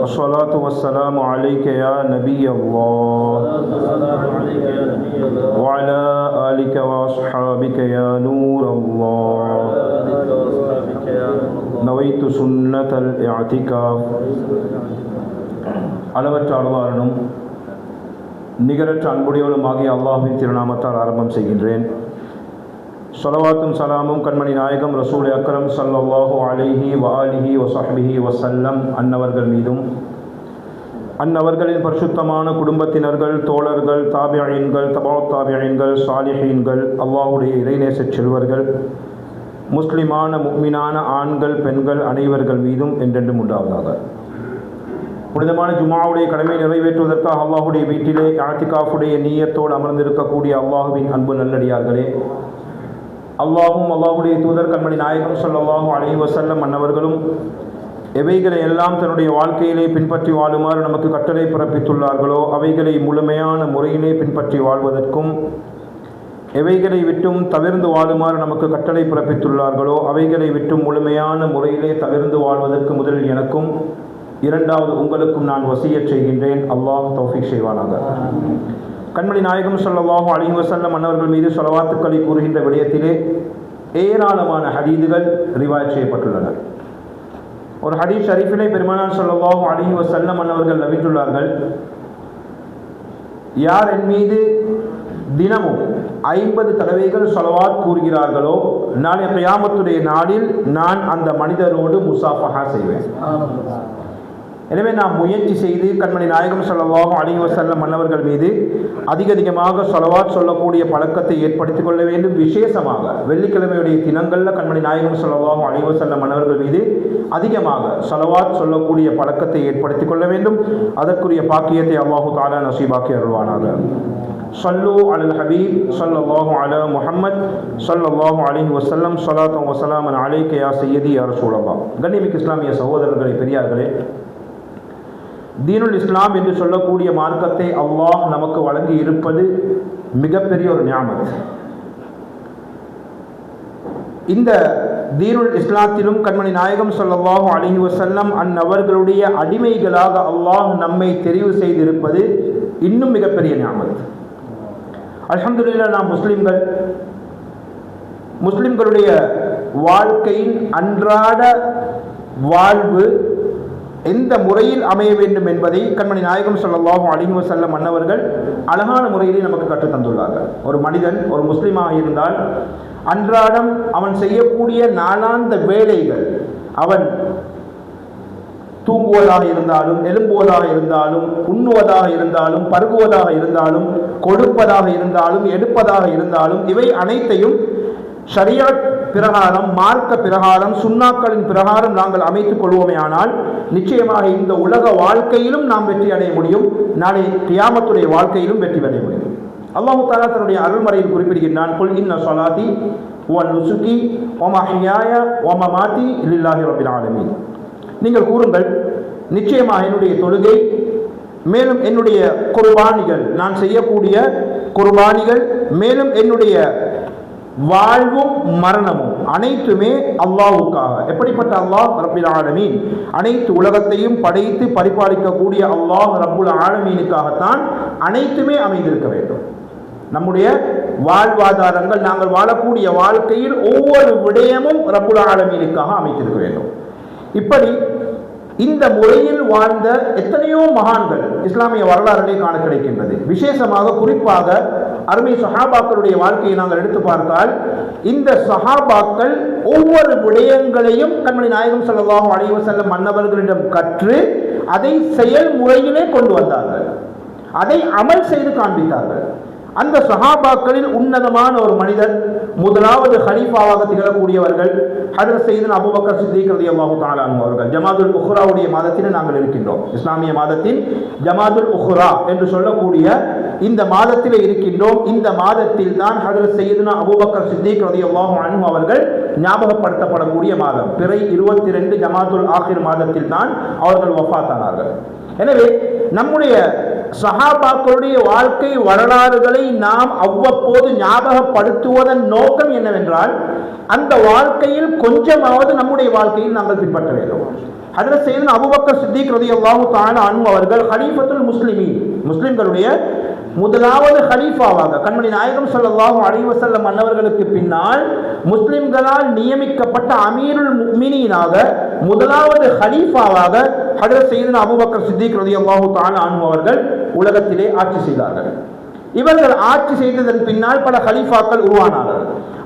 وعلى آلك وأصحابك يا حبيب الله الصلاة والسلام عليك يا نبي الله الصلاة والسلام عليك يا نبي الله وعلى آلك وأصحابك يا نور الله وعلى آلك وأصحابك يا نور الله نويت سنة الاعتكاف அளவற்ற அருளாளனும் நிகரற்ற அன்புடையவனும் ஆகிய அல்லாஹின் திருநாமத்தால் ஆரம்பம் செய்கின்றேன் சொலவாத்தும் சலாமும் கண்மணி நாயகம் ரசூல் அக்ரம் சல்லாஹு அலிஹி வாலிஹி வஸஹ்பிஹி வசல்லம் அன்னவர்கள் மீதும். அன்னவர்களின் பரிசுத்தமான குடும்பத்தினர்கள் தோழர்கள் தாபியீன்கள் தபா தாபியீன்கள் சாலிஹீன்கள் அல்லாஹுடைய இறைநேசச் செல்வர்கள் முஸ்லிமான முக்மினான ஆண்கள் பெண்கள் அனைவர்கள் மீதும் என்றென்றும் உண்டாவதாக. புனிதமான ஜுமாவுடைய கடமை நிறைவேற்றுவதற்காக அல்லாஹுடைய வீட்டிலே ஆர்த்திகாஃபுடைய நீயத்தோடு அமர்ந்திருக்கக்கூடிய அல்லாஹுவின் அன்பு நல்லடியார்களே அல்லாஹும் அல்லாஹுடைய தூதர் கண்மணி நாயகம் ஸல்லல்லாஹு அலி வசல்லம் மன்னவர்களும் எவைகளை எல்லாம் தன்னுடைய வாழ்க்கையிலே பின்பற்றி வாழுமாறு நமக்கு கட்டளை பிறப்பித்துள்ளார்களோ அவைகளை முழுமையான முறையிலே பின்பற்றி வாழ்வதற்கும் எவைகளை விட்டும் தவிர்ந்து வாழுமாறு நமக்கு கட்டளை பிறப்பித்துள்ளார்களோ அவைகளை விட்டும் முழுமையான முறையிலே தவிர்ந்து வாழ்வதற்கு முதலில் எனக்கும் இரண்டாவது உங்களுக்கும் நான் வசியச் செய்கின்றேன். அல்லாஹ் தௌஃபிக் செய்வானாக. கண்மணி நாயகம் ஸல்லல்லாஹு அலைஹி வஸல்லம் மன்னவர்கள் மீது சொலவாத்துக்களை கூறுகின்ற விடயத்திலே ஏராளமான ஹதீதுகள் ரிவாய் செய்யப்பட்டுள்ளன. ஒரு ஹதீஸ் ஷரீஃபிலே பெருமானார் ஸல்லல்லாஹு அலைஹி வஸல்லம் மன்னவர்கள் நபித்துள்ளார்கள் யார் என் மீது தினமும் ஐம்பது தடவைகள் சொலவாத் கூறுகிறார்களோ நாளை கியாமத்துடைய நாளில் நான் அந்த மனிதரோடு முசாஃபஹா செய்வேன். எனவே நாம் முயற்சி செய்து கண்மணி நாயகம் சொல்லவாகும் அலைஹி செல்ல மன்னவர்கள் மீது அதிக அதிகமாக சொலவாத் சொல்லக்கூடிய பழக்கத்தை ஏற்படுத்திக் கொள்ள வேண்டும். விசேஷமாக வெள்ளிக்கிழமையுடைய தினங்களில் கண்மணி நாயகம் சொல்லவாகும் அலைஹி செல்ல மன்னவர்கள் மீது அதிகமாக சொலவாத் சொல்லக்கூடிய பழக்கத்தை ஏற்படுத்திக் கொள்ள வேண்டும். அதற்குரிய பாக்கியத்தை அல்லாஹு தாலா நசீபாக்கி அருள்வானாக. சொல்லு அலல் ஹபீப் ஸல்லல்லாஹு அலா முஹம்மத் ஸல்லல்லாஹு அலைஹி வஸல்லம் ஸலாத்தம் வஸலாமன் அலைக்க யா சையதி யா ரசூலல்லாஹ். கண்ணிமிக்கு இஸ்லாமிய சகோதரர்களே பெரியார்களே தீனுல் இஸ்லாம் என்று சொல்லக்கூடிய மார்க்கத்தை அல்லாஹ் நமக்கு வழங்கி இருப்பது மிகப்பெரிய ஒரு ஞாபகம் இந்த தீனுல் இஸ்லாத்திலும் கண்மணி நாயகம் ஸல்லல்லாஹு அலைஹி வசல்லம் அந்நபர்களுடைய அடிமைகளாக அல்லாஹ் நம்மை தெரிவு செய்திருப்பது இன்னும் மிகப்பெரிய ஞாபகம் அல்ஹம்துலில்லாஹ் நாம் முஸ்லிம்கள் முஸ்லிம்களுடைய வாழ்க்கையின் அன்றாட வாழ்வு எந்த முறையில் அமைய வேண்டும் என்பதை கண்மணி நாயகம் ஸல்லல்லாஹு அலைஹி செல்ல மன்னவர்கள் அழகான முறையிலே நமக்கு கற்றுத் தந்துள்ளார்கள். ஒரு மனிதன் ஒரு முஸ்லீமாக இருந்தால் அன்றாடம் அவன் செய்யக்கூடிய நாளாந்த வேலைகள் அவன் தூங்குவதாக இருந்தாலும் எழும்புவதாக இருந்தாலும் உண்ணுவதாக இருந்தாலும் பருகுவதாக இருந்தாலும் கொடுப்பதாக இருந்தாலும் எடுப்பதாக இருந்தாலும் இவை அனைத்தையும் ஷரியாத் பிரகாரம் மார்க்க பிரகாரம் சுண்ணாக்களின் பிரகாரம் நாங்கள் அமைத்துக் கொள்வோமே ஆனால் நிச்சயமாக இந்த உலக வாழ்க்கையிலும் நாம் வெற்றி அடைய முடியும். நாளை கியாமத்துடைய வாழ்க்கையிலும் வெற்றி அடைய முடியும். அல்லாஹு தாலா தன்னுடைய அருள்மறையில் குறிப்பிடுகின்றான் குல் இன்ன சொலாதி ஒன் நுசுகி ஒம ஹியாய ஓம மாத்தி லில்லாஹி ரபில் ஆலமீன். நீங்கள் கூறுங்கள் நிச்சயமாக என்னுடைய தொழுகை மேலும் என்னுடைய குர்பானிகள் நான் செய்யக்கூடிய குர்பானிகள் மேலும் என்னுடைய வாழ்வும் மரணமும் அனைத்துமே அல்லாவுக்காக எப்படிப்பட்ட அல்லாஹ்? ரபுல் ஆலமீன். அனைத்து உலகத்தையும் படைத்து பரிபாலிக்கக்கூடிய அல்லாஹ் ரபுல் ஆலமீனுக்காகத்தான் அனைத்துமே அமைந்திருக்க வேண்டும். நம்முடைய வாழ்வாதாரங்கள் நாங்கள் வாழக்கூடிய வாழ்க்கையில் ஒவ்வொரு விடயமும் ரபுல் ஆலமீனுக்காக அமைத்திருக்க வேண்டும். இப்படி இந்த முறையில் வாழ்ந்த எத்தனையோ மகான்கள் இஸ்லாமிய வரலாறுகளை காண கிடைக்கின்றது. விசேஷமாக குறிப்பாக அருமை சஹாபாக்களுடைய வாழ்க்கையை நாங்கள் எடுத்து பார்த்தால் இந்த சஹாபாக்கள் ஒவ்வொரு விடயங்களையும் கண்மணி நாயகம் ஸல்லல்லாஹு அழைவு செல்ல மன்னவர்களிடம் கற்று அதை செயல்முறையிலே கொண்டு வந்தார்கள். அதை அமல் செய்து காண்பித்தார்கள். அந்த சஹாபாக்களில் உன்னதமான ஒரு மனிதர் முதலாவது ஹலீஃபாவாக திகழக்கூடியவர்கள் ஹதர் செய்தன் அபுபக்கர் சித்திக் ரலியல்லாஹு தஆலா அவர்கள். ஜமாதுல் உஹ்ராவுடைய மாதத்தில் நாங்கள் இருக்கின்றோம். இஸ்லாமிய மாதத்தின் ஜமாதுல் உஹ்ரா என்று சொல்லக்கூடிய இந்த மாதத்தில் இருக்கின்றோம். இந்த மாதத்தில் தான் ஹதரத் சையதுனா அபுபக்கர் சித்திக் ரலியல்லாஹு அனு அவர்கள் ஞாபகப்படுத்தப்படக்கூடிய மாதம். பிறை இருபத்தி ரெண்டு ஜமாதுல் ஆகிர் மாதத்தில் தான் அவர்கள் ஒஃபாத்தானார்கள் எனவே நம்முடைய சஹாபாக்களுடைய வாழ்க்கை வரலாறுகளை நாம் அவ்வப்போது ஞாபகப்படுத்துவதன் நோக்கம் என்னவென்றால் அந்த வாழ்க்கையில் கொஞ்சமாவது நம்முடைய வாழ்க்கையில் நாங்கள் பின்பற்ற வேண்டும். அதில் செய்து அபுபக்கர் சித்திக் ரலியல்லாஹு தான அன்பு அவர்கள் ஹலீஃபத்துல் முஸ்லிமீன் முஸ்லிம்களுடைய முதலாவது ஹலீஃபாவாக கண்மணி நாயகம் சொல்லவாகும் அலைஹி மன்னவர்களுக்கு பின்னால் முஸ்லிம்களால் நியமிக்கப்பட்ட அமீருல் மினியினாக முதலாவது ஹலீஃபாவாக ஹடர் சையதுனா அபுபக்கர் சித்திக் ரலியல்லாஹு தஆலா அன்ஹு அவர்கள் உலகத்திலே ஆட்சி செய்தார்கள். இவர்கள் ஆட்சி செய்ததன் பின்னால் பல ஹலீஃபாக்கள் உருவானார்கள்.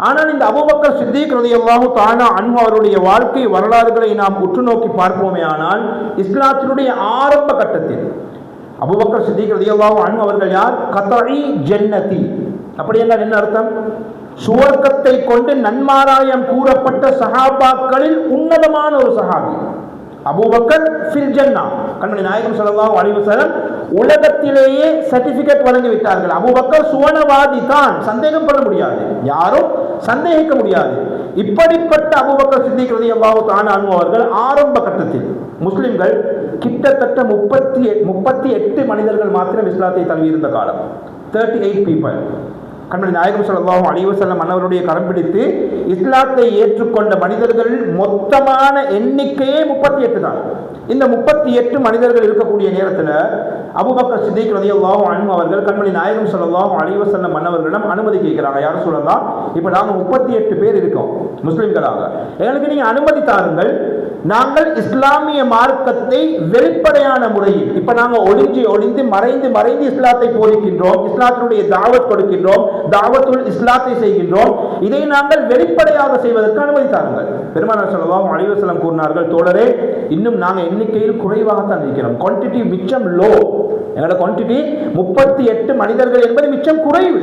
ஆனால் இந்த அபுபக்கர் சித்திக் ரலியல்லாஹு தானா அன்ஹு அவருடைய வாழ்க்கை வரலாறுகளை நாம் உற்று நோக்கி பார்ப்போமே ஆனால் இஸ்லாத்தினுடைய ஆரம்ப கட்டத்தில் அபுபக்கர் சித்திக் ரதியல்லாவும் அன்ஹு அவர்கள் யார்? கதழி ஜென்னதி. அப்படி என்றால் என்ன அர்த்தம்? சுவர்க்கத்தை கொண்டு நன்மாராயம் கூறப்பட்ட சஹாபாக்களில் உன்னதமான ஒரு சஹாபி. அபூபக்கர் ஃபில் ஜன்னா. கண்மணி நாயகம் சொல்லலாம் அலைஹி உலகத்திலேயே சர்டிபிகேட் வழங்கி விட்டார்கள். அபூபக்கர் சுவனவாதி தான். சந்தேகம் பண்ண முடியாது. யாரும் சந்தேகிக்க முடியாது. இப்படிப்பட்ட அபுபக்கர் சித்திக் ரலியல்லாஹு தஆலா அவர்கள் ஆரம்ப கட்டத்தில் முஸ்லிம்கள் கிட்டத்தட்ட முப்பத்தி முப்பத்தி எட்டு மனிதர்கள் மாத்திரம் இஸ்லாத்தை தழுவியிருந்த காலம். தேர்ட்டி எயிட் பீப்பிள் கண்மணி நாயகம் ஸல்லல்லாஹு அலைஹி வஸல்லம் அன்னவருடைய கரம் பிடித்து இஸ்லாத்தை ஏற்றுக்கொண்ட மனிதர்கள் மொத்தமான எண்ணிக்கையே முப்பத்தி எட்டு தான். இந்த முப்பத்தி எட்டு மனிதர்கள் இருக்கக்கூடிய நேரத்தில் அபுபக்கர் சித்திக் ரலியல்லாஹு அன்பு அவர்கள் கண்மணி நாயகம் ஸல்லல்லாஹு அலைஹி வஸல்லம் அன்னவர்களிடம் அனுமதி கேட்கிறாங்க. யாரும் சொல்லலாம் இப்போ நாங்கள் முப்பத்தி எட்டு பேர் இருக்கோம் முஸ்லிம்களாக. எங்களுக்கு நீங்கள் அனுமதி தாருங்கள். நாங்கள் இஸ்லாமிய மார்க்கத்தை வெளிப்படையான முறையில் இப்போ நாங்கள் ஒளிஞ்சு ஒளிந்து மறைந்து மறைந்து இஸ்லாத்தை போதிக்கின்றோம் இஸ்லாத்தினுடைய தாவத் கொடுக்கின்றோம் தாவத்துள் இஸ்லாத்தை செய்கின்றோம். இதை நாங்கள் வெளிப்படையாக செய்வதற்கு அனுமதி தாருங்கள் பெருமானார் ஸல்லல்லாஹு அலைஹி கூறினார்கள் தோழரே இன்னும் நாங்கள் எண்ணிக்கையில் குறைவாகத்தான் இருக்கிறோம். குவான்டிட்டி மிச்சம் லோ எங்களோட குவான்டிட்டி முப்பத்தி எட்டு மனிதர்கள் என்பது மிச்சம் குறைவு.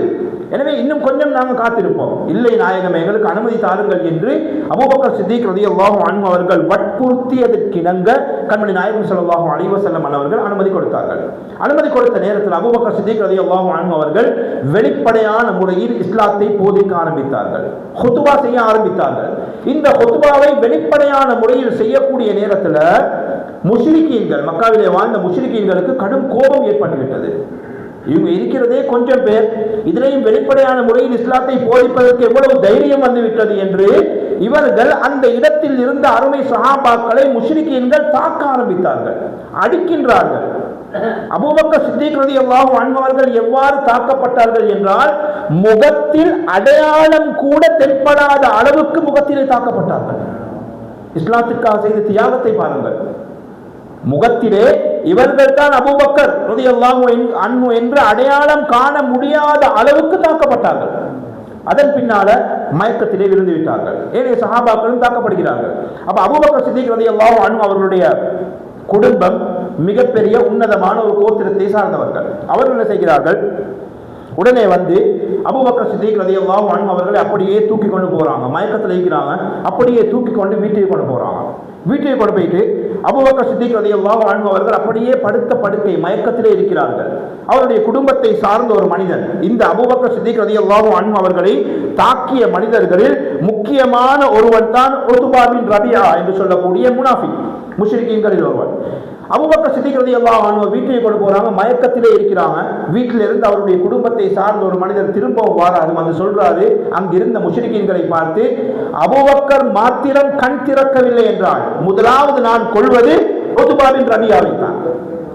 எனவே இன்னும் கொஞ்சம் நாங்கள் காத்திருப்போம். இல்லை நாயகம் எங்களுக்கு அனுமதி தாருங்கள் என்று அபூபக்கர் சித்திக் ரலியல்லாஹு அன்பு அவர்கள் வற்புறுத்தியதற்கிணங்க கண்மணி நாயகம் ஸல்லல்லாஹு அலைஹி அவர்கள் அனுமதி கொடுத்தார்கள். அனுமதி கொடுத்த நேரத்தில் அபூபக்கர் சித்திக் ரலியல்லாஹு அன்பு அவர்கள் வெளிப்படையான முறையில் இஸ்லாத்தை போதிக்க ஆரம்பித்தார்கள். ஹொத்துபா செய்ய ஆரம்பித்தார்கள். இந்த ஹொத்துபாவை வெளிப்படையான முறையில் செய்யக்கூடிய நேரத்தில் முஸ்லிக்கீன்கள் மக்காவிலே வாழ்ந்த முஸ்லிக்கீன்களுக்கு கடும் கோபம் ஏற்பட்டுவிட்டது. இவங்க இருக்கிறதே கொஞ்சம் பேர். இதிலையும் வெளிப்படையான முறையில் இஸ்லாத்தை போதிப்பதற்கு எவ்வளவு தைரியம் வந்துவிட்டது என்று இவர்கள் அந்த இடத்தில் இருந்த அருமை சஹாபாக்களை முஷ்ரிக்கீன்கள் தாக்க ஆரம்பித்தார்கள். அடிக்கின்றார்கள். அபூபக்க சித்திக் எல்லாம் அன்பார்கள் எவ்வாறு தாக்கப்பட்டார்கள் என்றால் முகத்தில் அடையாளம் கூட தென்படாத அளவுக்கு முகத்திலே தாக்கப்பட்டார்கள். இஸ்லாத்திற்காக செய்த தியாகத்தை பாருங்கள். முகத்திலே இவர்கள் தான் அபூபக்கர் ரலியல்லாஹு அன்பு என்று அடையாளம் காண முடியாத அளவுக்கு தாக்கப்பட்டார்கள். அதன் பின்னால மயக்கத்திலே விழுந்து விட்டார்கள். ஏனைய சஹாபாக்களும் தாக்கப்படுகிறார்கள். அப்ப அபூபக்கர் சித்திக் ரலியல்லாஹு அன்பு அவர்களுடைய குடும்பம் மிகப்பெரிய உன்னதமான ஒரு கோத்திரத்தை சார்ந்தவர்கள். அவர்கள் என்ன செய்கிறார்கள்? உடனே வந்து அபுபக்கர் சித்திக் ரலியல்லாஹு அன்ஹு அவர்களை அப்படியே தூக்கி கொண்டு போகிறாங்க மயக்கத்தில் இருக்கிறாங்க. அப்படியே தூக்கி கொண்டு வீட்டுக்கு கொண்டு போகிறாங்க வீட்டுக்கு கொண்டு போயிட்டு அபுபக்கர் சித்திக் ரலியல்லாஹு அன்ஹு அவர்கள் அப்படியே படுத்த படுக்கை மயக்கத்திலே இருக்கிறார்கள். அவருடைய குடும்பத்தை சார்ந்த ஒரு மனிதன். இந்த அபுபக்கர் சித்திக் ரலியல்லாஹு அன்ஹு அவர்களை தாக்கிய மனிதர்களில் முக்கியமான ஒருவன் தான் உத்துபா ரபியா என்று சொல்லக்கூடிய முனாஃபி முஷ்ரிக்கீன்களில் ஒருவன். அபூபக்கர் சித்திக் எல்லாம் அவங்க வீட்டுக்கு கொண்டு போறாங்க மயக்கத்திலே இருக்கிறாங்க. வீட்டில இருந்து அவருடைய குடும்பத்தை சார்ந்த ஒரு மனிதர் திரும்பவும் வாராரு. வந்து சொல்றாரு அங்கிருந்த முஷரிக்கீன்களை பார்த்து அபூபக்கர் மாத்திரம் கண் திறக்கவில்லை என்றால் முதலாவது நான் கொள்வது ஒத்துபாவின் ரபியாவை தான்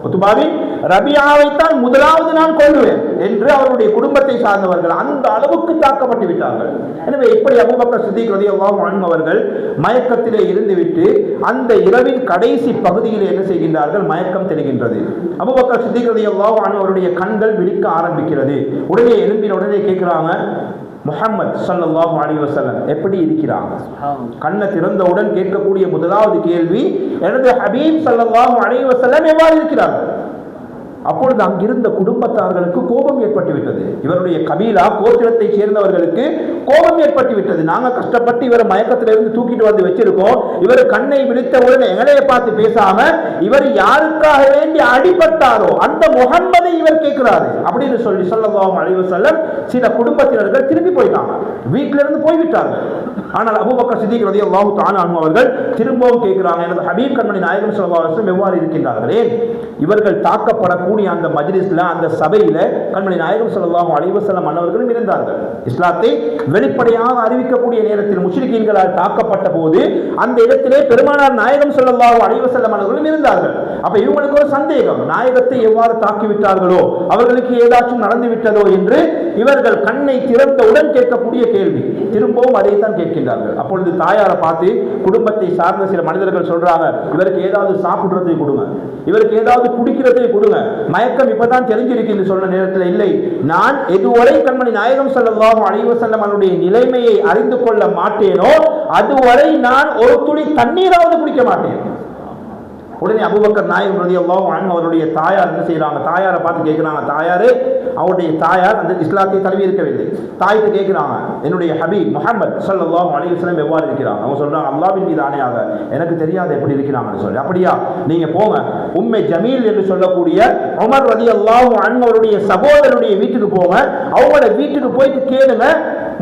ஒத்துபாவின் ரபியாவைத்தான் முதலாவது நான் கொள்ளுவேன் என்று அவருடைய குடும்பத்தை சார்ந்தவர்கள் அந்த அளவுக்கு தாக்கப்பட்டு விட்டார்கள். எனவே இப்படி அபூபக்கர் சித்திக் ரலியல்லாஹு அன்ஹு அவர்கள் மயக்கத்திலே இருந்துவிட்டு அந்த இரவின் கடைசி பகுதியில் என்ன செய்கின்றார்கள்? மயக்கம் தெளிகின்றது அபூபக்கர் சித்திக் ரலியல்லாஹு அன்ஹு அவருடைய கண்கள் விழிக்க ஆரம்பிக்கிறது. உடனே எழும்பின உடனே கேட்கிறாங்க முஹம்மத் ஸல்லல்லாஹு அலைஹி வஸல்லம் எப்படி இருக்கிறாங்க கண்ணை திறந்தவுடன் கேட்கக்கூடிய முதலாவது கேள்வி எனது ஹபீப் ஸல்லல்லாஹு அலைஹி வஸல்லம் எவ்வாறு இருக்கிறார்கள் அப்பொழுது அங்கிருந்த குடும்பத்தார்களுக்கு கோபம் ஏற்பட்டு விட்டது இவருடைய கபீலா கோத்திரத்தை சேர்ந்தவர்களுக்கு கோபம் ஏற்பட்டு விட்டது நாங்க கஷ்டப்பட்டு இவர் மயக்கத்திலிருந்து தூக்கிட்டு வந்து வச்சிருக்கோம். இவர் கண்ணை விழித்த உடனே எங்களைய பார்த்து பேசாம இவர் யாருக்காக வேண்டி அடிபட்டாரோ அந்த முகம்மதை இவர் கேட்கிறாரு. அப்படின்னு சொல்லி சொல்லலாம் அழிவு செல்லம் சில குடும்பத்தினர்கள் திரும்பி போயிட்டாங்க. வீட்டில இருந்து போய்விட்டார்கள். ஆனால் அபுபக்கர் சித்திக் ரதி அல்லாஹு தானா அவர்கள் திரும்பவும் கேட்கிறாங்க. எனது ஹபீப் கண்மணி நாயகம் சொல்லவாசம் எவ்வாறு இருக்கின்றார்களே? இவர்கள் தாக்கப்படக்கூடிய அந்த மஜ்லிஸ்ல அந்த சபையில கண்மணி நாயகம் ஸல்லல்லாஹு அலைஹி அன்னவர்களும் இருந்தார்கள் இஸ்லாத்தை வெளிப்படையாக அறிவிக்கக்கூடிய நேரத்தில் முஸ்லிக்கீன்களால் தாக்கப்பட்ட போது அந்த இடத்திலே பெருமானார் நாயகம் ஸல்லல்லாஹு அலைவசல்லம் வஸல்லம் அன்னவர்களும் இருந்தார்கள். அப்ப இவங்களுக்கு ஒரு சந்தேகம் நாயகத்தை எவ்வாறு தாக்கிவிட்டார்களோ அவர்களுக்கு ஏதாச்சும் நடந்து விட்டதோ என்று இவர்கள் கண்ணை திறந்தவுடன் கேட்கக்கூடிய கேள்வி. திரும்பவும் அதைத்தான் கேட்கின்றார்கள். அப்பொழுது தாயாரை பார்த்து குடும்பத்தை சார்ந்த சில மனிதர்கள் சொல்றாங்க இவருக்கு ஏதாவது சாப்பிடுறதை கொடுங்க. இவருக்கு ஏதாவது குடிக்கிறதை கொடுங்க. மயக்கம் இப்பதான் தெரிஞ்சிருக்கு சொன்ன நேரத்தில் இல்லை. நான் எதுவரை கண்மணி நாயகம் செல்லவாகும் அலைஹி அவனுடைய நிலைமையை அறிந்து கொள்ள மாட்டேனோ அதுவரை நான் ஒரு துளி தண்ணீராவது குடிக்க மாட்டேன். உடனே அபுபக்கர் நாயகம் ரலியல்லாஹு அவருடைய தாயார் என்ன செய்யறாங்க தாயாரை பார்த்து கேட்கிறாங்க தாயாரு அவருடைய தாயார் அந்த இஸ்லாத்தை தழுவி இருக்கவில்லை. தாய்க்கு கேட்குறாங்க என்னுடைய ஹபீப் முகமது சல் அல்லாஹ் வஸல்லம் எவ்வாறு இருக்கிறாங்க அவங்க சொல்கிறாங்க அல்லாவின் மீது ஆணையாக எனக்கு தெரியாது எப்படி இருக்கிறாங்கன்னு சொல்லி. அப்படியா? நீங்கள் போங்க. உம்மை ஜமீல் என்று சொல்லக்கூடிய உமர் ரலியல்லாஹு அல்லாஹும் அவருடைய சகோதரருடைய வீட்டுக்கு போங்க. அவங்களோட வீட்டுக்கு போயிட்டு கேளுங்க.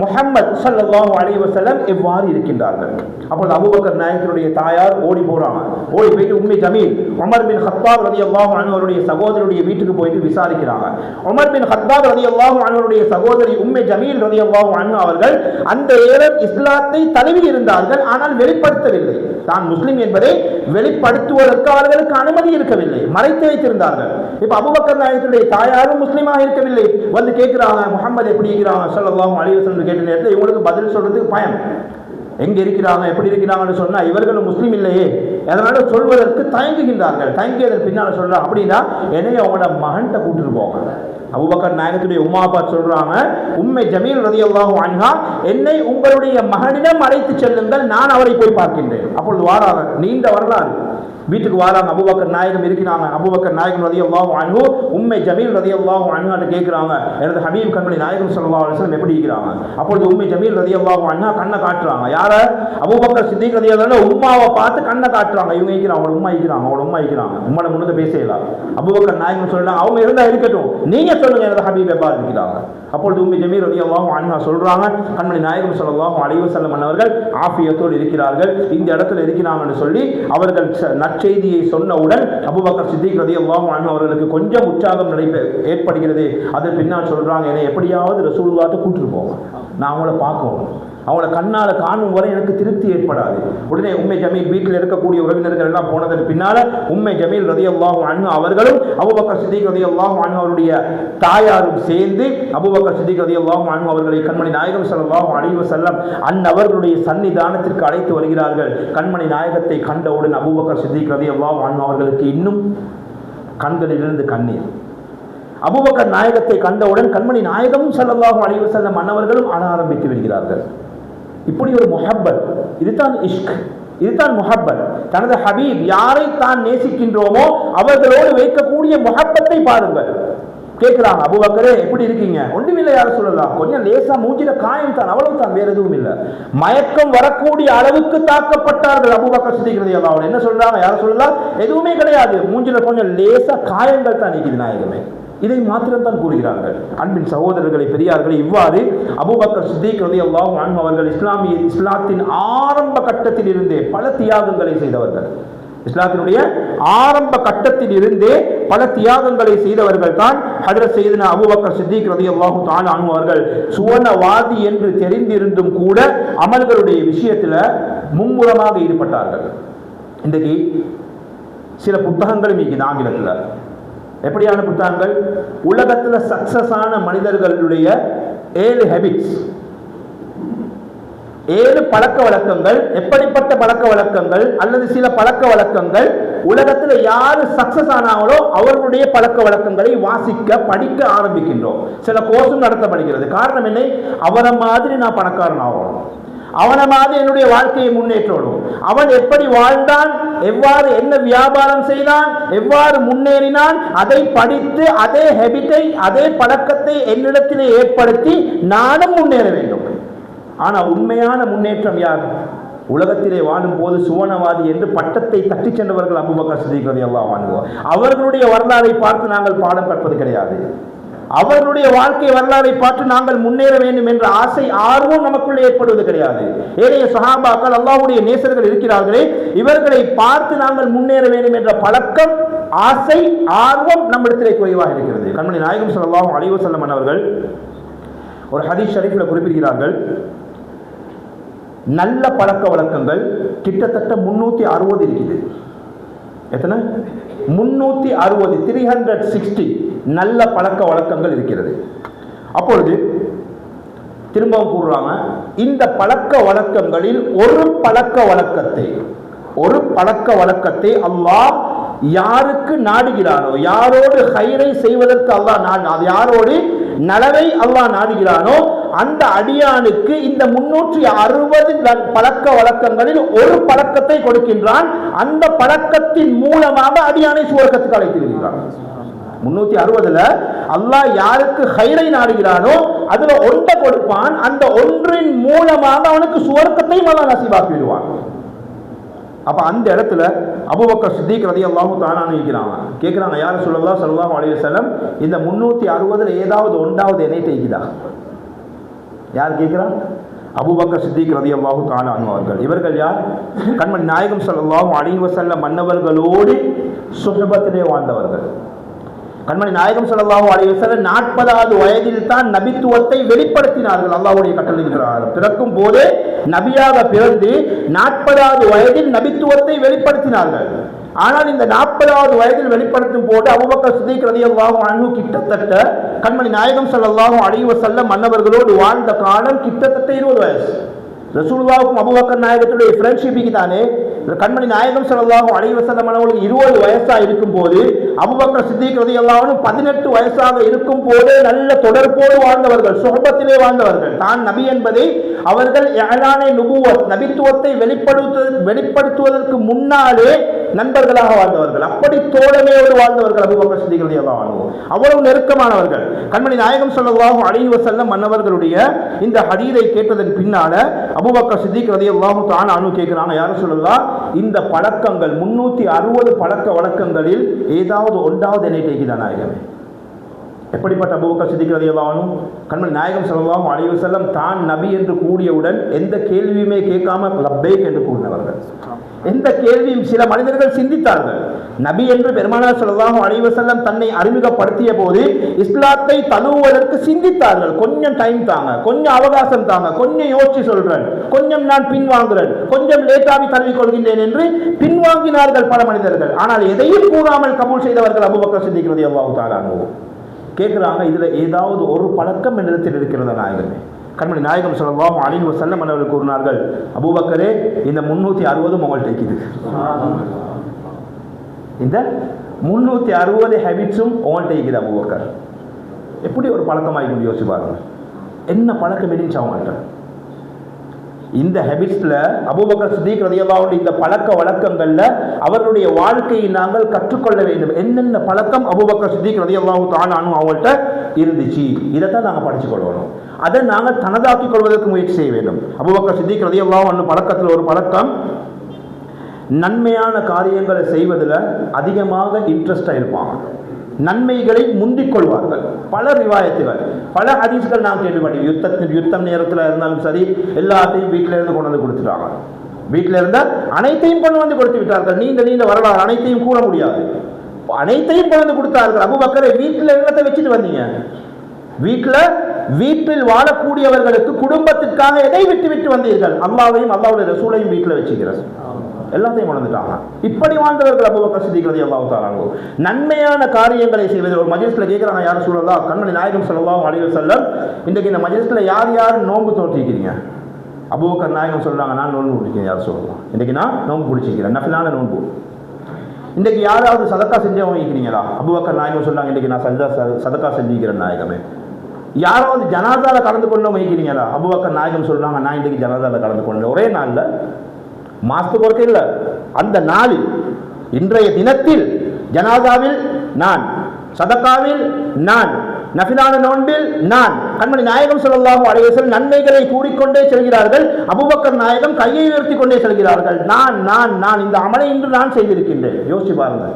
முகம்மது ஸல்லல்லாஹு அலைஹி வஸல்லம் எவ்வாறு இருக்கின்றார்கள்? அப்பொழுது அபுபக்கர் நாயகனுடைய தாயார் ஓடி போறாங்க. ஓடி போயிட்டு உம்மி ஜமீல் உமர் பின் ஹத்தாப் ரலியல்லாஹு அன்ஹு அவருடைய சகோதரருடைய வீட்டுக்கு போயிட்டு விசாரிக்கிறாங்க. உமர் பின் ஹத்தாப் ரலியல்லாஹு அன்ஹு அவருடைய சகோதரி உம்மி ஜமீல் ரலியல்லாஹு அனு அவர்கள் அந்த ஏழர் இஸ்லாத்தை தழுவி இருந்தார்கள் ஆனால் வெளிப்படுத்தவில்லை. தான் முஸ்லிம் என்பதை வெளிப்படுத்துவதற்கு அவர்களுக்கு அனுமதி இருக்கவில்லை. மறைத்து வைத்திருந்தார்கள். இப்ப அபுபக்கர் நாயகத்துடைய தாயாரும் முஸ்லீமாக இருக்கவில்லை. வந்து கேட்கிறாங்க முகமது எப்படி இருக்கிறாங்க சொல்லலாம் அலிவசன் கேட்ட நேரத்தில் இவங்களுக்கு பதில் சொல்றதுக்கு பயம். எங்க இருக்கிறாங்க? எப்படி இருக்கிறாங்கன்னு சொன்னா இவர்களும் முஸ்லீம் இல்லையே. அதனால சொல்வதற்கு தயங்குகின்றார்கள். தயங்கியதன் பின்னால் சொல்றாங்க. அப்படின்னா என்னைய அவங்களோட மகன்கிட்ட கூட்டிட்டு போவாங்க அபுபக்கர் நாயகத்துடைய உமா அப்பா சொல்றாங்க உண்மை ஜமீல் ரலியல்லாஹு அன்ஹா என்னை உங்களுடைய மகனிடம் அழைத்து செல்லுங்கள். நான் அவரை போய் பார்க்கின்றேன். அப்பொழுது வாராங்க நீண்ட வரலாறு. வீட்டுக்கு வாராங்க. அபுபக்கர் நாயகம் இருக்கிறாங்க. அபுபக்கர் நாயகம் ரலியல்லாஹு அன்ஹு உண்மை ஜமீல் ரலியல்லாஹு அன்ஹாட்ட கேட்குறாங்க. எனது ஹபீப் கண்மணி நாயகம் ஸல்லல்லாஹு அலைஹி எப்படி இருக்கிறாங்க? அப்பொழுது உண்மை ஜமீல் ரலியல்லாஹு அன்ஹா கண்ணை காட்டுறாங்க. யார? அபுபக்கர் சித்திக் ரலியல்லாஹு உமாவை பார்த்து கண்ணை காட்டுறாங்க. இவங்க இருக்கிறாங்க. அவங்களோட உமா இருக்கிறாங்க. அவங்களோட உமா இருக்கிறாங்க. உம்மோட முன்னத பேசலாம் அபுபக்கர் நாயகம் சொல்றாங்க. அவங்க இருந்தா இருக்கட்டும். நீங்க சொல்லுங்க எனது ஹபீப் எப்பா இருக்கிறாங்க? அப்பொழுது உம்மி ஜமீல் ரலியல்லாஹு அன்ஹா சொல்றாங்க. கண்மணி நாயகம் ஸல்லல்லாஹு அலைஹி வஸல்லம் அவர்கள் ஆஃபியத்தோடு இருக்கிறார்கள். இந்த இடத்துல இருக்கிறாங்கன்னு சொல்லி அவர்கள் நற்செய்தியை சொன்னவுடன் அபுபக்கர் சித்திக் ரலியல்லாஹு அன்ஹு அவர்களுக்கு கொஞ்சம் உற்சாகம் நடைபெ ஏற்படுகிறது. அதன் பின்னால் சொல்கிறாங்க என்னை எப்படியாவது ரசூலுல்லாஹ்ட்ட கூட்டிட்டு போவோம் நான் அவங்கள பார்க்கணும். அவங்கள கண்ணால் காணும் வரை எனக்கு திருப்தி ஏற்படாது. உடனே உண்மை ஜமீல் வீட்டில் இருக்கக்கூடிய உறவினர்கள் எல்லாம் போனதன் பின்னால உண்மை ஜமீல் ரதி அல்லாஹும் அண்ணு அவர்களும் அபூபக்கர் சித்திக் ரதி அல்லாஹும் அண்ணு அவருடைய தாயாரும் சேர்ந்து அபூபக்கர் சித்திக் ரதி அல்லாஹும் அண்ணு அவர்களை கண்மணி நாயகம் ஸல்லல்லாஹு அழிவு செல்லம் அன்னவர்களுடைய சன்னிதானத்திற்கு அழைத்து வருகிறார்கள். கண்மணி நாயகத்தை கண்டவுடன் அபூபக்கர் சித்திக் ரதி அல்லாஹும் அண்ணு அவர்களுக்கு இன்னும் கண்களிலிருந்து கண்ணீர். அபுபக்கர் நாயகத்தை கண்டவுடன் கண்மணி நாயகம் ஸல்லல்லாஹு அழிவு செல்ல மன்னவர்களும் அழ ஆரம்பித்து விடுகிறார்கள். இப்படி ஒரு முஹப்பத் இதுதான் இஷ்க் இதுதான் முஹப்பத். தனது ஹபீப் யாரை தான் நேசிக்கின்றோமோ அவர்களோடு வைக்கக்கூடிய முஹப்பத்தை பாருங்கள். கேட்கிறாங்க அபூபக்கரே எப்படி இருக்கீங்க? ஒன்றுமில்லை யாரும் சொல்லலாம். கொஞ்சம் லேசா மூஞ்சில காயம் தான் அவ்வளவு தான் வேற எதுவும் இல்லை. மயக்கம் வரக்கூடிய அளவுக்கு தாக்கப்பட்டார்கள் அபூபக்கர் சித்திக்கிறது எல்லாம் என்ன சொல்றாங்க? யாரும் சொல்லலாம்? எதுவுமே கிடையாது. மூஞ்சில கொஞ்சம் லேசா காயங்கள் தான் நிற்கிது நாயகமே. இதை மாத்திரம் தான் கூறுகிறார்கள். அன்பின் சகோதரர்களை பெரியார்கள் இவ்வாறு அபுபக்கர் சித்திக் ரலியல்லாஹு அன்ஹு அவர்கள் இஸ்லாமிய இஸ்லாத்தின் ஆரம்ப கட்டத்தில் இருந்தே பல தியாகங்களை செய்தவர்கள். இஸ்லாத்தினுடைய ஆரம்ப கட்டத்தில் இருந்தே பல தியாகங்களை செய்தவர்கள் தான் ஹதரத் செய்தன அபுபக்கர் சித்திக் ரதி அல்லாஹு தான் அவர்கள் சுவனவாதி என்று தெரிந்திருந்தும் கூட அமல்களுடைய விஷயத்தில் மும்முரமாக ஈடுபட்டார்கள். இன்றைக்கு சில புத்தகங்களும் இங்கே ஆங்கிலத்தில் எப்படியான புத்தகங்கள் உலகத்தில் சக்சஸ் ஆன மனிதர்களுடைய ஏழு ஹெபிட்ஸ் ஏழு பழக்க வழக்கங்கள் எப்படிப்பட்ட பழக்க வழக்கங்கள் அல்லது சில பழக்க வழக்கங்கள் உலகத்தில் யாரு சக்சஸ் ஆனாங்களோ அவர்களுடைய பழக்க வழக்கங்களை வாசிக்க படிக்க ஆரம்பிக்கின்றோம். சில கோர்ஸும் நடத்தப்படுகிறது. காரணம் என்ன? அவரை மாதிரி நான் பணக்காரன் ஆகணும். அவனை மாதிரி என்னுடைய வாழ்க்கையை முன்னேற்றணும். அவன் எப்படி வாழ்ந்தான் எவ்வாறு என்ன வியாபாரம் செய்தான் எவ்வாறு முன்னேறினான் அதை படித்து அதே ஹெபிட்டை அதே பழக்கத்தை என்னிடத்திலே ஏற்படுத்தி நானும் முன்னேற வேண்டும். ஆனால் உண்மையான முன்னேற்றம் யார்? உலகத்திலே வாழும் போது சுவனவாதி என்று பட்டத்தை தட்டிச் சென்றவர்கள் அபுபக்கர் சித்திக் எல்லாம் வாங்குவோம் அவர்களுடைய வரலாறை பார்த்து நாங்கள் பாடம் கற்பது கிடையாது. அவர்களுடைய வாழ்க்கை வரலாறை பார்த்து நாங்கள் முன்னேற வேண்டும் என்ற ஆசை ஆர்வம் நமக்குள்ளே ஏற்படுவது கிடையாது. ஏனைய சஹாபாக்கள் அல்லாவுடைய நேசர்கள் இருக்கிறார்களே இவர்களை பார்த்து நாங்கள் முன்னேற வேண்டும் என்ற பழக்கம் ஆசை ஆர்வம் நம்மிடத்திலே குறைவாக இருக்கிறது. கண்மணி நாயகம் ஸல்லல்லாஹு அலைஹி வஸல்லம் அவர்கள் ஒரு ஹதீஷ் ஷரீஃபில் குறிப்பிடுகிறார்கள் நல்ல பழக்க வழக்கங்கள் கிட்டத்தட்ட முன்னூத்தி அறுபது இருக்குது. எத்தனை? முன்னூற்றி அறுபது த்ரீ ஹண்ட்ரட் சிக்ஸ்டி நல்ல பழக்க வழக்கங்கள் இருக்கிறது. அப்பொழுது திரும்பவும் கூறுறாங்க இந்த பழக்க வழக்கங்களில் ஒரு பழக்க வழக்கத்தை ஒரு பழக்க வழக்கத்தை அல்லாஹ் யாருக்கு நாடுகிறானோ யாரோடு ஹைரை செய்வதற்கு அல்லாஹ் நாடு அது யாரோடு நலவை அல்லாஹ் நாடுகிறானோ அந்த அடியானுக்கு இந்த முன்னூற்றி அறுபது பழக்க வழக்கங்களில் ஒரு பழக்கத்தை கொடுக்கின்றான். அந்த பழக்கத்தின் மூலமாக அடியானை சுவர்க்கத்துக்கு அழைத்திருக்கிறான். முன்னூத்தி அறுபதுல அல்லாஹ் யாருக்கு ஹைரை நாடுகிறானோ அதுல ஒன்றை கொடுப்பான். அந்த ஒன்றின் மூலமாக அவனுக்கு சுவர்க்கத்தையும் அல்லா நசீபாக்கி அப்ப அந்த இடத்துல அபுபக்கர் சித்திக் ரதி அல்லாஹு தானான்னு இருக்கிறாங்க கேட்குறாங்க யாரும் சொல்லலாம் சொல்லலாம் அலைய செல்லம் இந்த முன்னூத்தி அறுபதுல ஏதாவது ஒன்றாவது என்னை தேய்க்குதா? யார் கேட்குறா? அபுபக்கர் சித்திக் ரதி அல்லாஹு தாலானு அவர்கள். இவர்கள் யார்? கண்மன் நாயகம் ஸல்லல்லாஹு அலைஹி செல்ல மன்னவர்களோடு சுஹபத்திலே வாழ்ந்தவர்கள். கண்மணி நாயகம் ஸல்லல்லாஹு அணிவ செல்ல நாற்பதாவது வயதில் தான் நபித்துவத்தை வெளிப்படுத்தினார்கள். அல்லாஹ்வுடைய கட்டளை பிறக்கும் போதே நபியாக பிறந்து நாற்பதாவது வயதில் நபித்துவத்தை வெளிப்படுத்தினார்கள். ஆனால் இந்த நாற்பதாவது வயதில் வெளிப்படுத்தும் போது அபுபக்கர் சித்திக் ரலியல்லாஹு அணு கிட்டத்தட்ட கண்மணி நாயகம் ஸல்லல்லாஹு அழிவு செல்ல மன்னவர்களோடு வாழ்ந்த காலம் கிட்டத்தட்ட இருபது வயசு. ரசூலுல்லாவுக்கும் அபுபக்கர் நாயகத்துடைய ஃப்ரெண்ட்ஷிப்புக்கு தானே? கண்மணி நாயகம் ஸல்லல்லாஹு அழிவு செல்ல அவர்களுக்கு இருபது வயசா இருக்கும் போது அபுபக்கர் சித்திக்கிறது எல்லாரும் பதினெட்டு வயசாக இருக்கும் போதே நல்ல தொடர்போடு வாழ்ந்தவர்கள் சுகபத்திலே வாழ்ந்தவர்கள். தான் நபி என்பதை அவர்கள் எழானே நுபுவத் நபித்துவத்தை வெளிப்படுத்து வெளிப்படுத்துவதற்கு முன்னாலே நண்பர்களாக வாழ்ந்தவர்கள் அப்படி தோழமையோடு வாழ்ந்தவர்கள் அபுபக்கர் சித்திக் ரலியல்லாஹு அவ்வளவு நெருக்கமானவர்கள். கண்மணி நாயகம் ஸல்லல்லாஹு அலைஹி செல்ல மன்னவர்களுடைய இந்த ஹதீதை கேட்டதன் பின்னால அபுபக்கர் சித்திக் ரலியல்லாஹு தான் அணு கேட்கிறான் யாரும் சொல்லலாம் இந்த பழக்கங்கள் முன்னூத்தி அறுபது பழக்க வழக்கங்களில் ஏதாவது ஒன்றாவது என்னை டேக்கிதான் நாயகமே எப்படிப்பட்ட அபூபக்கர் சித்திக் ரலியல்லாஹு கண்மணி நாயகம் ஸல்லல்லாஹு அலைஹி செல்லம் தான் நபி என்று கூடியவுடன் எந்த கேள்வியுமே கேட்காம லப்பேக் என்று கூறினவர்கள். எந்த கேள்வியும் சில மனிதர்கள் சிந்தித்தார்கள். நபி என்று பெருமானார் ஸல்லல்லாஹு அலைஹி செல்லம் தன்னை அறிமுகப்படுத்திய போது இஸ்லாத்தை தழுவுவதற்கு சிந்தித்தார்கள். கொஞ்சம் டைம் தாங்க கொஞ்சம் அவகாசம் தாங்க கொஞ்சம் யோசிச்சு சொல்றேன். கொஞ்சம் நான் பின்வாங்குறேன். கொஞ்சம் லேட்டாகி தழுவிக் கொள்கின்றேன் என்று பின்வாங்கினார்கள் பல மனிதர்கள். ஆனால் எதையும் கூறாமல் கபூல் செய்தவர்கள் அபூபக்கர் சித்திக் ரலியல்லாஹு தஆலா கேட்குறாங்க இதில் ஏதாவது ஒரு பழக்கம் என்னிடத்தில் இருக்கிறத நாயகமே கண்மணி நாயகம் சொல்லலாம் அலின் வசல்லம் அவர்கள் கூறினார்கள் அபூபக்கரே இந்த முன்னூற்றி அறுபதும் உங்கள்கிட்ட இருக்குது இந்த முந்நூற்றி அறுபது ஹேபிட்ஸும் உங்கள்கிட்ட இருக்குது அபூபக்கர். எப்படி ஒரு பழக்கமாக கொண்டு யோசிச்சு பாருங்கள் என்ன பழக்கம் இருந்துச்சு அவங்கள்ட்ட? இந்த ஹெபிட்ஸில் அபூபக்கர் சித்திக் ரதியல்லாவுடைய இந்த பழக்க வழக்கங்களில் அவர்களுடைய வாழ்க்கையை நாங்கள் கற்றுக்கொள்ள வேண்டும். என்னென்ன பழக்கம் அபூபக்கர் சித்திக் ரதியல்லாஹு தானானும் அவங்கள்ட்ட இருந்துச்சு? இதைத்தான் நாங்கள் படித்து கொள்ளணும் அதை நாங்கள் தனதாக்கிக் கொள்வதற்கு முயற்சி செய்ய வேண்டும். அபூபக்கர் சித்திக் ரதியல்லாவும் அன்னு பழக்கத்தில் ஒரு பழக்கம் நன்மையான காரியங்களை செய்வதில் அதிகமாக இன்ட்ரெஸ்டாக இருப்பாங்க. நன்மைகளை முந்திக் கொள்வார்கள். பல ரிவாயத்துகள் பல ஹதீஸ்கள் நாம் கேள்விப்பட்டோம் யுத்தத்தின் யுத்தம் நேரத்தில் இருந்தாலும் சரி எல்லாத்தையும் வீட்டில இருந்து கொண்டு வந்து கொடுத்துட்டாங்க. வீட்டில இருந்த அனைத்தையும் கொண்டு வந்து கொடுத்து விட்டார்கள். நீண்ட நீண்ட வரலாறு அனைத்தையும் கூற முடியாது. அனைத்தையும் கொண்டு வந்து கொடுத்தார்கள். அபுபக்கரை வீட்டில் என்னத்தை வச்சுட்டு வந்தீங்க? வீட்டில் வீட்டில் வாழக்கூடியவர்களுக்கு குடும்பத்திற்காக எதை விட்டு விட்டு வந்தீர்கள்? அம்மாவையும் அம்மாவுடைய ரசூலையும் வீட்டில் வச்சுக்கிறார். எல்லாத்தையும் உணர்ந்துட்டாங்க. இப்படி வாழ்ந்தவர்கள் அபுபக்கர் சித்திக்கிறது அல்லாஹ் தாராங்க நன்மையான காரியங்களை செய்வது ஒரு மஜிஸ்ல கேட்குறாங்க யாரும் சொல்லலாம் கண்ணன் நாயகம் சொல்லலாம் அடிகள் செல்லம் இன்றைக்கு இந்த மஜிஸ்ல யார் யார் நோன்பு தோற்றிக்கிறீங்க அபுபக்கர் நாயகம் சொல்றாங்க நான் நோன்பு பிடிக்கிறேன் யார் சொல்லலாம் இன்றைக்கு நான் நோன்பு பிடிச்சிக்கிறேன் நஃபிலான நோன்பு. இன்றைக்கு யாராவது சதக்கா செஞ்சவங்க இருக்கிறீங்களா அபுபக்கர் நாயகம் சொல்றாங்க இன்றைக்கு நான் சஜா சதக்கா செஞ்சுக்கிறேன் நாயகமே. யாராவது ஜனாதாவில் கலந்து கொண்டு வைக்கிறீங்களா அபுபக்கர் நாயகம் சொல்றாங்க நான் இன்றைக்கு ஜனாதாவில் கலந்து கொண்டேன் ஒரே நாளில் மாசத்துக்கு ஒருக்க இல்லை. அந்த நாளில் இன்றைய தினத்தில் ஜனாதாவில் நான் சதக்காவில் நான் நஃபிலான நோன்பில் நான் கண்மணி நாயகம் ஸல்லல்லாஹு அலைஹி நன்மைகளை கூறிக்கொண்டே செல்கிறார்கள். அபூபக்கர் நாயகம் கையை உயர்த்தி கொண்டே செல்கிறார்கள். நான் நான் நான் இந்த அமலை இன்று நான் செய்திருக்கின்றேன். யோசிச்சு பாருங்கள்.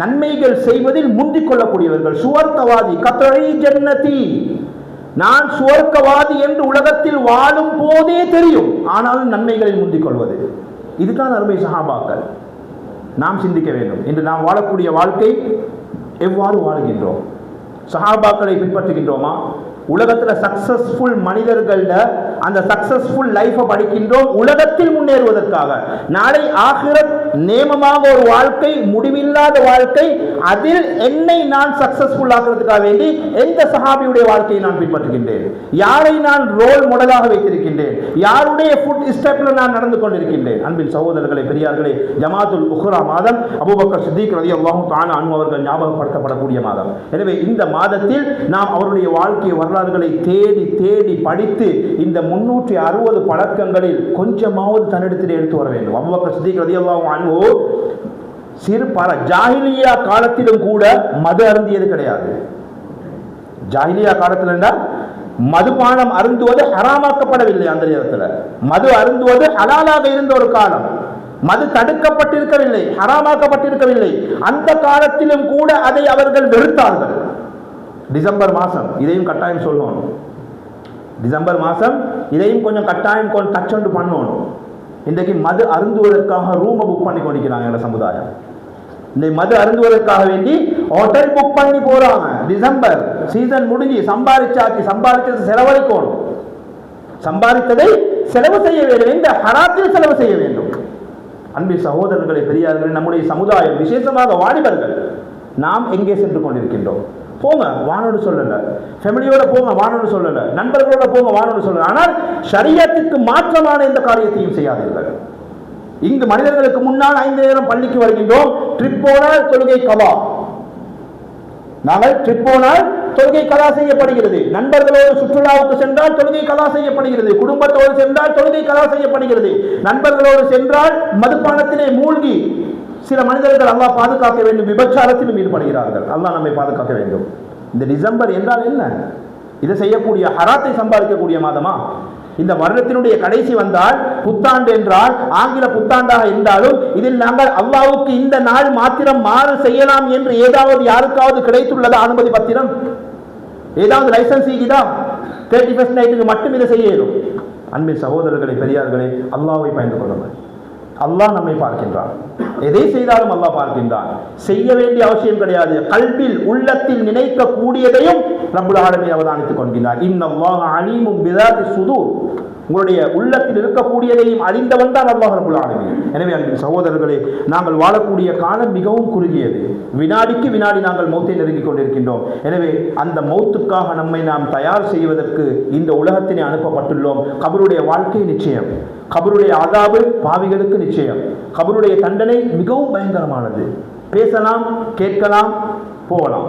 நன்மைகள் செய்வதில் முந்திக் கொள்ளக்கூடியவர்கள் சுவர்த்தவாதி கத்தழி ஜன்னதி நான் சுவர்க்கவாதி என்று உலகத்தில் வாழும் போதே தெரியும். ஆனாலும் நன்மைகளில் முந்திக் கொள்வது இதுதான் அருமை சஹாபாக்கள் நாம் சிந்திக்க வேண்டும். இன்று நாம் வாழக்கூடிய வாழ்க்கை எவ்வாறு வாழுகின்றோம்? சஹாபாக்களை பின்பற்றுகின்றோமா? உலகத்தில் சக்சஸ்ஃபுல் மனிதர்கள்ல அந்த சக்சஸ்ஃபுல் லைஃப்பை படிக்கின்றோம் உலகத்தில் முன்னேறுவதற்காக. நாளை ஆகிரத் நேமமாக ஒரு வாழ்க்கை முடிவில்லாத வாழ்க்கை அதில் என்னை நான் சக்சஸ்ஃபுல் ஆகிறதுக்காக வேண்டி எந்த சஹாபியுடைய வாழ்க்கையை நான் பின்பற்றுகின்றேன்? யாரை நான் ரோல் மாடலாக வைத்திருக்கின்றேன்? யாருடைய ஃபுட் ஸ்டெப்பில் நான் நடந்து கொண்டிருக்கின்றேன்? அன்பின் சகோதரர்களை பெரியார்களே ஜமாத்துல் உஹ்ரா மாதம் அபுபக்கர் சித்திக் ரதி அல்லாஹும் தான அனு அவர்கள் ஞாபகப்படுத்தப்படக்கூடிய மாதம். எனவே இந்த மாதத்தில் நாம் அவருடைய வாழ்க்கையை வரலாறுகளை தேடி தேடி படித்து இந்த முன்னூற்றி அறுபது பழக்கங்களில் கொஞ்சமாவது தன்னிடத்தில் எடுத்து வர வேண்டும். அவ்வக்க சித்திக் ரதி சிறு பல ஜாஹிலியா காலத்திலும் கூட மது அருந்தியது கிடையாது. ஜாஹிலியா காலத்தில் என்றால் மதுபானம் அருந்துவது ஹராமாக்கப்படவில்லை அந்த நேரத்தில். மது அருந்துவது ஹலாலாக இருந்த ஒரு காலம். மது தடுக்கப்பட்டிருக்கவில்லை ஹராமாக்கப்பட்டிருக்கவில்லை. அந்த காலத்திலும் கூட அதை அவர்கள் வெறுத்தார்கள். டிசம்பர் மாதம் இதையும் கட்டாயம் சொல்லணும். டிசம்பர் மாதம் இதையும் கொஞ்சம் கட்டாயம் கொஞ்சம் டச் ஒன்று பண்ணணும். இன்றைக்கு மது அருந்துவதற்காக ரூமை புக் பண்ணி கொண்டிருக்கிறாங்க எங்கள் சமுதாயம். இந்த மது அருந்துவதற்காக வேண்டி ஹோட்டல் புக் பண்ணி போகிறாங்க டிசம்பர் சீசன் முடிஞ்சு சம்பாதிச்சாச்சு சம்பாதிச்சது செலவழிக்கணும். சம்பாதித்ததை செலவு செய்ய வேண்டும். இந்த ஹராத்தில் செலவு செய்ய வேண்டும்? அன்பின் சகோதரர்களை பெரியார்கள் நம்முடைய சமுதாயம் விசேஷமாக வாலிபர்கள் நாம் எங்கே சென்று கொண்டிருக்கின்றோம்? போங்க வானோடு சொல்லல. ஃபேமிலியோட போங்க வானோடு சொல்லல. நண்பர்களோட போங்க வானோடு சொல்லல. ஆனால் சரியத்துக்கு மாற்றமான எந்த காரியத்தையும் செய்யாதீர்கள். இங்கு மனிதர்களுக்கு முன்னால் ஐந்து நேரம் பள்ளிக்கு வருகின்றோம். ட்ரிப் போனால் தொழுகை கவா நாங்கள் ட்ரிப் போனால் தொழுகை கலா செய்யப்படுகிறது. நண்பர்களோடு சுற்றுலாவுக்கு சென்றால் தொழுகை கலா செய்யப்படுகிறது. குடும்பத்தோடு சென்றால் தொழுகை கலா செய்யப்படுகிறது. நண்பர்களோடு சென்றால் மதுபானத்திலே மூழ்கி சில மனிதர்கள் அல்லா பாதுகாக்க வேண்டும் விபச்சாரத்திலும் ஈடுபடுகிறார்கள். அல்லா நம்மை பாதுகாக்க வேண்டும். இந்த டிசம்பர் என்றால் என்ன? இதை செய்யக்கூடிய ஹராத்தை சம்பாதிக்கக்கூடிய மாதமா? இந்த வருடத்தினுடைய கடைசி வந்தால் புத்தாண்டு என்றால் ஆங்கில புத்தாண்டாக இருந்தாலும் இதில் நாங்கள் அல்லாவுக்கு இந்த நாள் மாத்திரம் மாறு செய்யலாம் என்று ஏதாவது யாருக்காவது கிடைத்துள்ளதா? அனுமதி பத்திரம். ஏதாவது லைசன்ஸ் ஈகிதா? தேர்ட்டி ஃபர்ஸ்ட் நைட்டுக்கு மட்டும் இதை செய்ய இயலும். அன்பின் சகோதரர்களை பெரியார்களே அல்லாவை பயந்து கொள்ளுங்கள். அல்லாஹ் நம்மை பார்க்கின்றான். எதை செய்தாலும் அல்லாஹ் பார்க்கின்றான். செய்ய வேண்டிய அவசியம் கிடையாது. கல்வில் உள்ளத்தில் நினைக்க கூடியதையும் நம்முடைய ஆளுமை அவதானித்துக் கொள்கின்றார். இன்னும் அலீமும் சுதூர். உங்களுடைய உள்ளத்தில் இருக்கக்கூடியதையும் அறிந்தவன் தான் அல்லாஹ் ரபுல் ஆலமீன். எனவே அன்பின் சகோதரர்களே நாங்கள் வாழக்கூடிய காலம் மிகவும் குறுகியது. வினாடிக்கு வினாடி நாங்கள் மௌத்தை நெருங்கிக் கொண்டிருக்கின்றோம். எனவே அந்த மௌத்துக்காக நம்மை நாம் தயார் செய்வதற்கு இந்த உலகத்தினை அனுப்பப்பட்டுள்ளோம். கபருடைய வாழ்க்கை நிச்சயம். கபருடைய அதாபு பாவிகளுக்கு நிச்சயம். கபருடைய தண்டனை மிகவும் பயங்கரமானது. பேசலாம் கேட்கலாம் போகலாம்.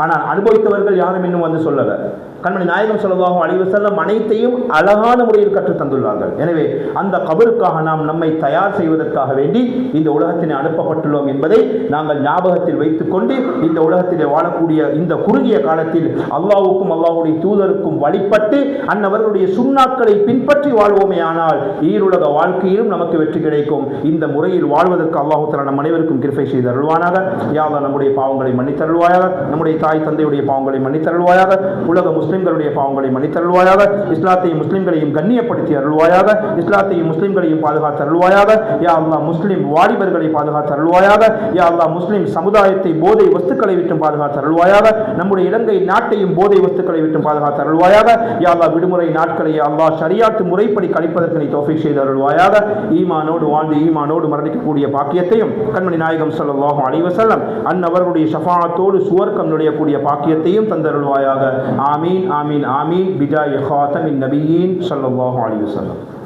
ஆனால் அனுபவித்தவர்கள் யாரும் இன்னும் வந்து சொல்லலை. கண்மணி நாயகம் சொல்லவாகும் அழிவு செல்லம் அனைத்தையும் அழகான முறையில் கற்றுத் தந்துள்ளார்கள். எனவே அந்த கபருக்காக நாம் நம்மை தயார் செய்வதற்காக வேண்டி இந்த உலகத்தினை அனுப்பப்பட்டுள்ளோம் என்பதை நாங்கள் ஞாபகத்தில் வைத்துக்கொண்டு இந்த உலகத்திலே வாழக்கூடிய இந்த குறுகிய காலத்தில் அல்லாவுக்கும் அல்லாவுடைய தூதருக்கும் வழிபட்டு அன்னவர்களுடைய சுண்ணாக்களை பின்பற்றி வாழ்வோமே ஆனால் ஈருலக வாழ்க்கையிலும் நமக்கு வெற்றி கிடைக்கும். இந்த முறையில் வாழ்வதற்கு அல்லாஹு நம் அனைவருக்கும் கிருப்பை செய்து அருள்வானாக யாவ நம்முடைய பாவங்களை மன்னித்தருள்வாயாக. நம்முடைய தாய் தந்தையுடைய பாவங்களை மன்னித்தருள்வாயாக. உலக முஸ்லிம்களுடைய பாவங்களை மன்னித்தருள்வாயாக. இஸ்லாத்தையும் முஸ்லிம்களையும் கண்ணியப்படுத்தி அருள்வாயாக. இஸ்லாத்தையும் முஸ்லிம்களையும் பாதுகாத்து அருள்வாயாக. யா அல்லா முஸ்லிம் வாலிபர்களை பாதுகாத்து அருள்வாயாக. யா அல்லா முஸ்லிம் சமுதாயத்தை போதை வஸ்துக்களை விட்டும் பாதுகாத்து அருள்வாயாக. நம்முடைய இலங்கை நாட்டையும் போதை வஸ்துக்களை விட்டும் பாதுகாத்து அருள்வாயாக. யா அல்லாஹ் விடுமுறை நாட்களை அல்லா அல்லாஹ் முறைப்படி கழிப்பதற்கு நீ தௌஃபீக் செய்து அருள்வாயாக. ஈமானோடு வாழ்ந்து ஈமானோடு மரணிக்கக்கூடிய பாக்கியத்தையும் கண்மணி நாயகம் சல்லாஹும் அலைஹி அன்னவர்களுடைய ஷஃபாஅத்தோடு சுவர்க்கம் நுழையக்கூடிய பாக்கியத்தையும் தந்தருள்வாயாக. ஆமீன். آمين آمين آمین بجائے خاتم النبيين صلى الله عليه وسلم.